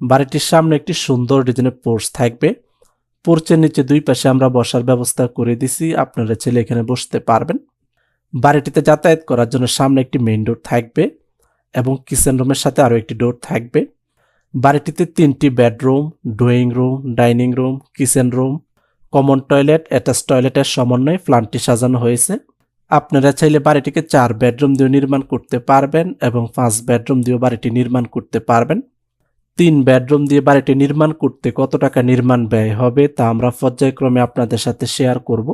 বাড়িটির সামনে একটি সুন্দর ডিজাইনের পোর্চ থাকবে। পোর্চের নিচে দুই পাশে আমরা বসার ব্যবস্থা করে দিছি। আপনারা ছেলে এখানে বসতে পারবেন। বাড়িটিতে যাতায়াত করার জন্য সামনে একটি মেইন ডোর থাকবে এবং কিচেন রুমের সাথে আরও একটি ডোর থাকবে। বাড়িটিতে তিনটি bedroom, drawing room, dining room, kitchen room, common toilet, attach টয়লেটের সমন্বয়ে প্ল্যানটি সাজানো হয়েছে। আপনারা চাইলে বাড়িটিকে চার বেডরুম দিয়ে নির্মাণ করতে পারবেন এবং পাঁচ বেডরুম দিয়েও বাড়িটি নির্মাণ করতে পারবেন। তিন বেডরুম দিয়ে বাড়িটি নির্মাণ করতে কত টাকা নির্মাণ ব্যয় হবে তা আমরা পর্যায়ক্রমে আপনাদের সাথে শেয়ার করব।